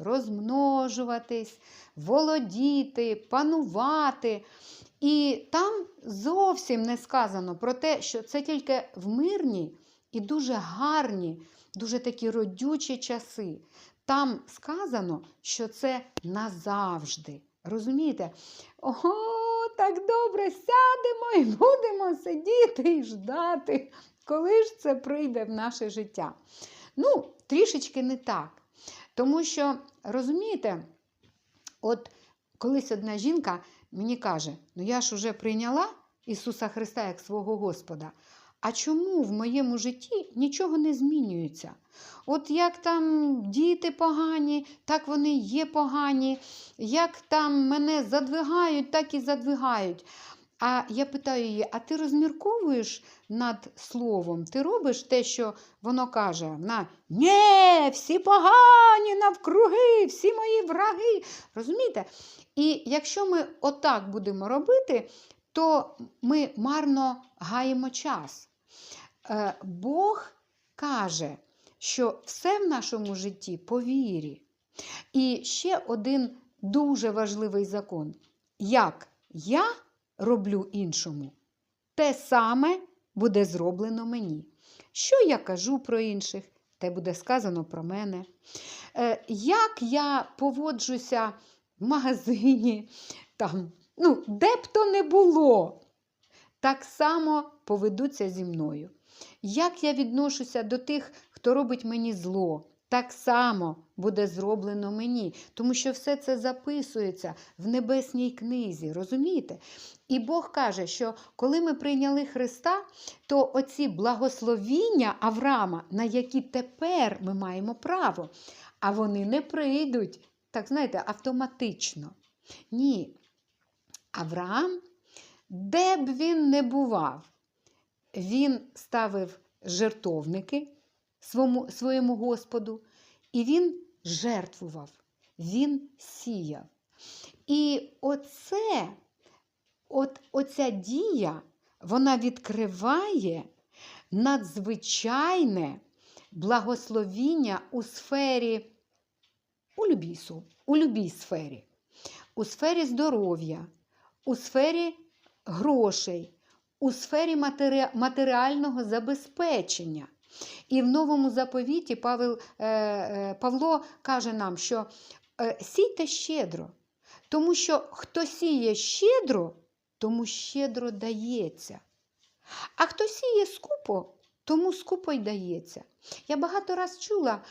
розмножуватись, володіти, панувати. І там зовсім не сказано про те, що це тільки в мирні і дуже гарні, дуже такі родючі часи. Там сказано, що це назавжди. Розумієте? Ого, так добре, сядемо і будемо сидіти і ждати, коли ж це прийде в наше життя. Ну, трішечки не так. Тому що, розумієте, от колись одна жінка мені каже: ну я ж уже прийняла Ісуса Христа як свого Господа. А чому в моєму житті нічого не змінюється? От як там діти погані, так вони є погані, як там мене задвигають, так і задвигають. А я питаю її: а ти розмірковуєш над словом? Ти робиш те, що воно каже? Вона Нє, всі погані навкруги, всі мої враги. Розумієте? І якщо ми отак будемо робити, то ми марно гаємо час. Е, Бог каже, що все в нашому житті по вірі. І ще один дуже важливий закон. Як я роблю іншому, те саме буде зроблено мені. Що я кажу про інших, те буде сказано про мене. Е, Як я поводжуся в магазині, там, ну, де б то не було, так само поведуться зі мною. Як я відношуся до тих, хто робить мені зло, так само буде зроблено мені, тому що все це записується в небесній книзі, розумієте? І Бог каже, що коли ми прийняли Христа, то оці благословіння Авраама, на які тепер ми маємо право, а вони не прийдуть, так знаєте, автоматично. Ні. Авраам, де б він не бував, він ставив жертовники своєму, своєму Господу, і він жертвував, він сіяв. І оце, от, оця дія, вона відкриває надзвичайне благословіння у сфері, у любій, у любій сфері, у сфері здоров'я, у сфері грошей, у сфері матері- матеріального забезпечення. І в новому заповіті Павел, е, е, Павло каже нам, що е, сійте щедро, тому що хто сіє щедро, тому щедро дається. А хто сіє скупо, тому скупо й дається. Я багато раз чула